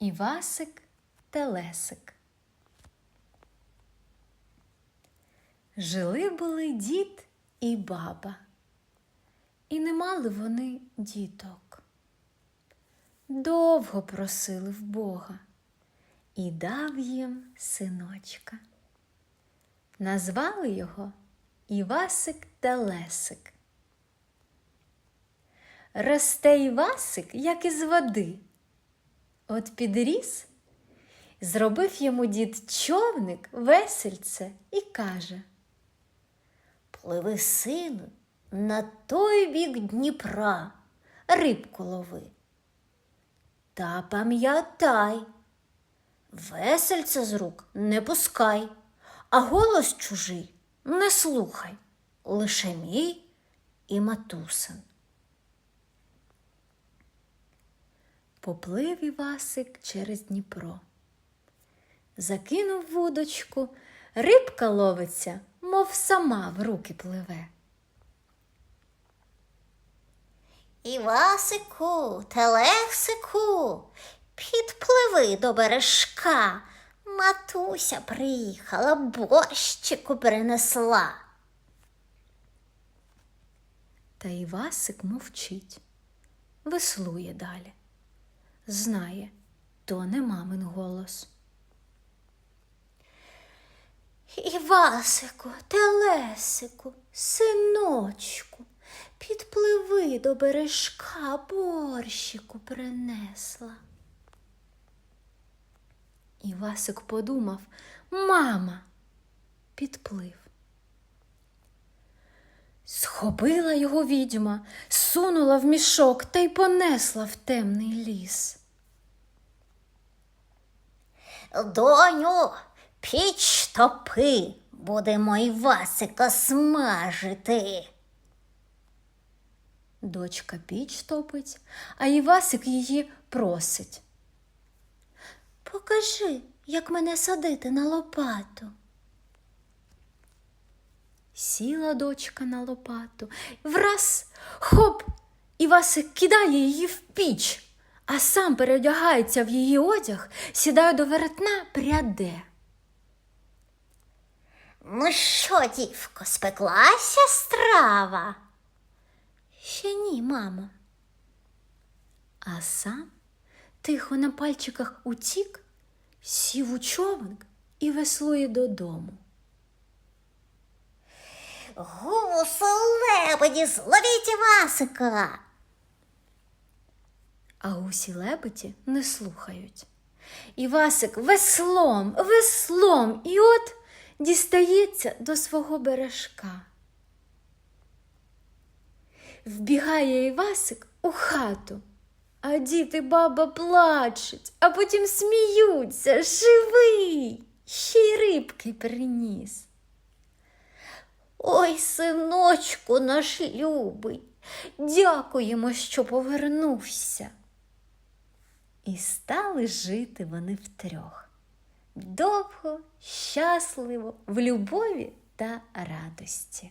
Івасик Телесик. Жили були дід і баба, і не мали вони діток. Довго просили в Бога і дав їм синочка. Назвали його Івасик Телесик. Росте Івасик, як із води. От підріс, зробив йому дід човник, весельце і каже Пливи, сину, на той бік Дніпра, рибку лови. Та пам'ятай, весельце з рук не пускай, а голос чужий не слухай, лише мій і матусин. Поплив Івасик через Дніпро. Закинув вудочку, рибка ловиться, мов сама в руки пливе. Івасику, Телесику, підпливи до бережка. Матуся приїхала, борщику принесла. Та Івасик мовчить, веслує далі. Знає, то не мамин голос. Івасику, Телесику, синочку, підпливи до бережка, борщику принесла. Івасик подумав Мама, підплив. Схопила його відьма, сунула в мішок та й понесла в темний ліс. Доню, піч топи, будемо Івасика смажити. Дочка піч топить, а Івасик її просить. Покажи, як мене садити на лопату. Сіла дочка на лопату, враз хоп, Івасик кидає її в піч, а сам переодягається в її одяг, сідає до веретна, пряде. Ну що, дівко, спеклася страва? Ще ні, мамо. А сам тихо на пальчиках утік, сів у човник і веслує додому. Гусу лебеді, зловіть Івасика. А гусі лебеді не слухають. Івасик веслом, веслом, і от дістається до свого бережка. Вбігає Івасик у хату, а діти баба плачуть, а потім сміються. Живий, ще й рибки приніс. Ой, синочку наш любий, дякуємо, що повернувся. І стали жити вони втрьох. Довго, щасливо, в любові та радості.